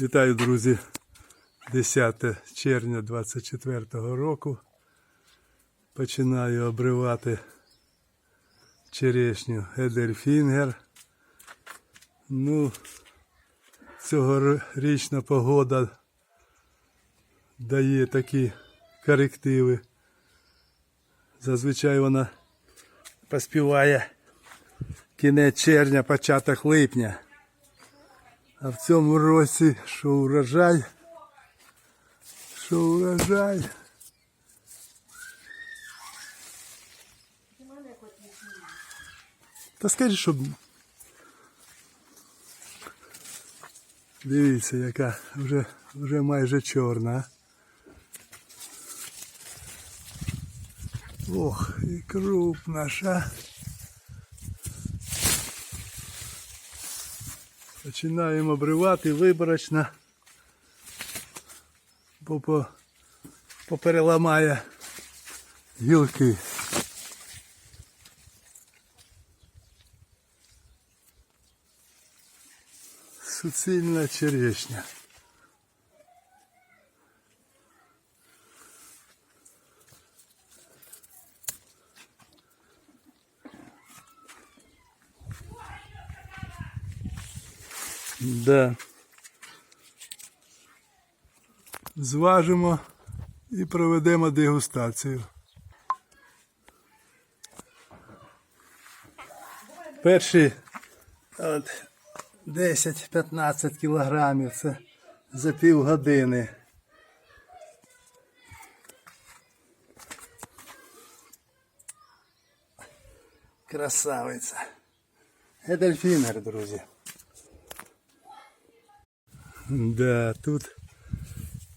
Вітаю, друзі! 10 червня 24 року. Починаю обривати черешню Едельфінгер. Ну, цьогорічна погода дає такі корективи. Зазвичай вона поспіває кінець червня, початок липня. А в цьому році що урожай, що урожай. Та скажи, щоб. Дивіться, яка вже, вже майже чорна. Ох, і крупна ша. Починаємо обривати виборочно, бо попереламає гілки. Суцільна черешня. Да. Зважимо і проведемо дегустацію. Перші от, 10-15 кілограмів це за півгодини. Красавиця. Едельфінер, друзі. Да, тут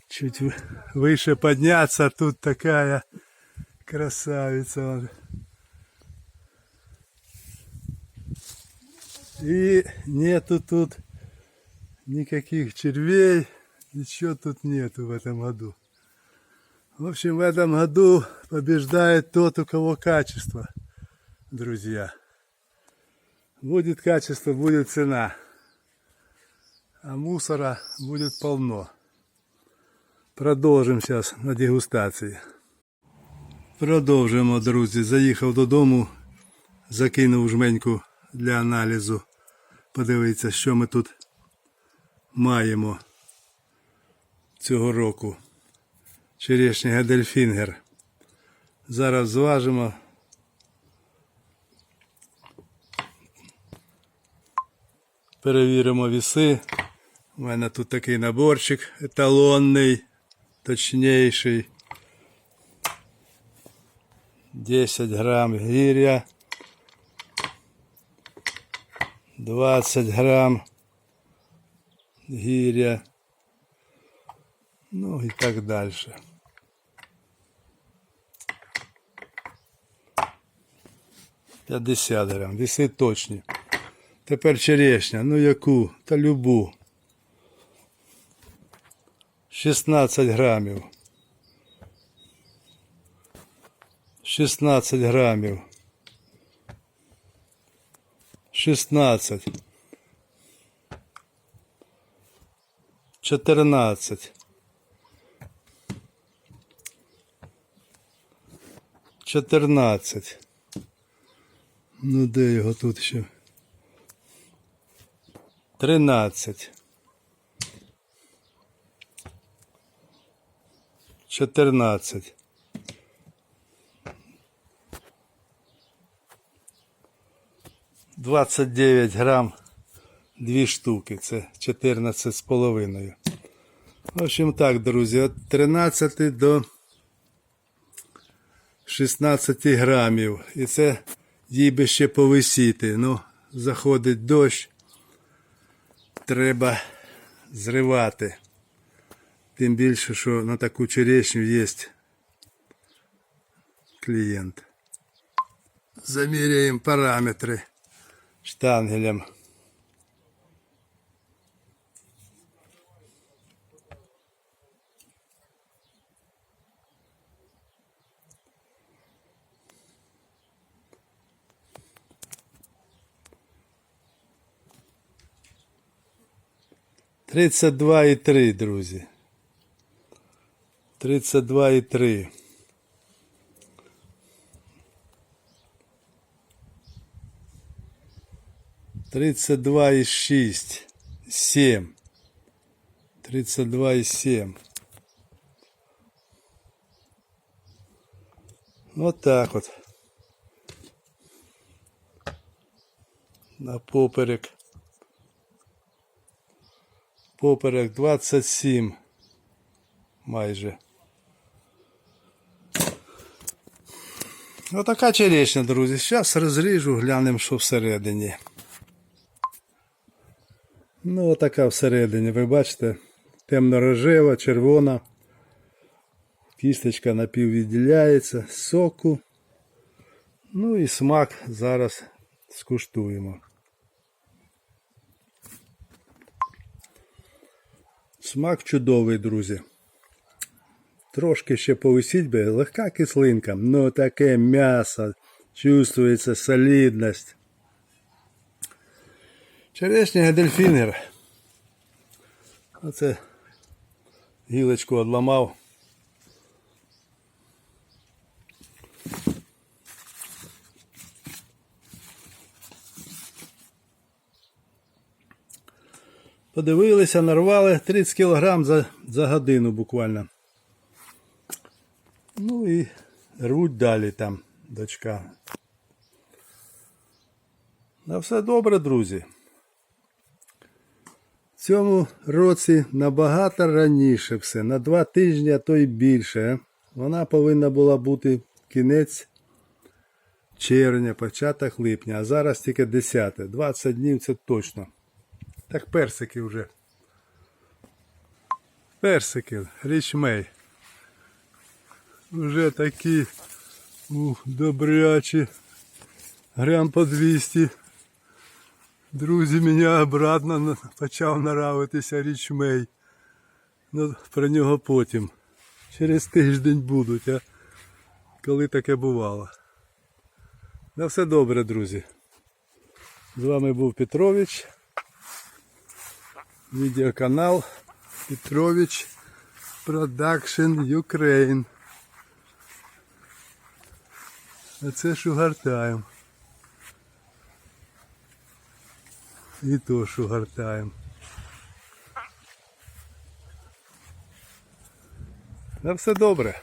чуть вы- выше подняться, тут такая красавица. И нету тут никаких червей, ничего тут нету в этом году. В общем, в этом году побеждает тот, у кого качество, друзья. Будет качество, будет цена а мусора будет полно. Продовжимо зараз на дегустації. Продовжуємо, друзі. Заїхав додому, закинув жменьку для аналізу. Подивитися, що ми тут маємо цього року. Черешня Гедельфінгер. Зараз зважимо. Перевіримо віси. У мене тут такий наборчик еталонний, точніший. 10 грам гіря. 20 грам гіря. Ну і так далі. П'ятдесят грам, віси точні. Тепер черешня, ну яку? Та любу. 16 грамів. 16 грамів. 16. 14. 14. Ну де його тут ще? 13. 14. Двадцять дев'ять грам дві штуки. Це 14 з половиною. В общем так, друзі, від 13 до 16 грамів. І це їй би ще повисіти. Ну, заходить дощ. Треба зривати. Тим більше, що на таку черешню є клієнт. Заміряємо параметри штангелем. 32,3, друзі. 32,3. Тридцать два и шесть. Семь. Тридцать два и семь. Вот так вот. На поперек. Поперек 27 майже. Отака черешня, друзі. Зараз розріжу, глянемо, що всередині. Ну, отака всередині, ви бачите, темно-рожева, червона. Кісточка напіввідділяється, соку. Ну і смак зараз скуштуємо. Смак чудовий, друзі. Трошки ще повисіть би, легка кислинка, ну таке м'ясо, чувствується солідність. Черешня дельфінер. Оце гілочку одламав. Подивилися, нарвали 30 кг за, за годину буквально. Ну і руть далі там, дочка. На все добре, друзі. В цьому році набагато раніше все, на два тижні, а то й більше. Вона повинна була бути кінець червня, початок липня, а зараз тільки 10. 20 днів це точно. Так персики вже. Персики, річмей. Уже такі ух, добрячі. Грам по 200. Друзі, мені обратно почав нравитися річмей. Ну, про нього потім. Через тиждень будуть, а коли таке бувало. На все добре, друзі. З вами був Петрович. Відеоканал Петрович Production Ukraine. А це шугартаєм. І то шугартаєм. На все добре.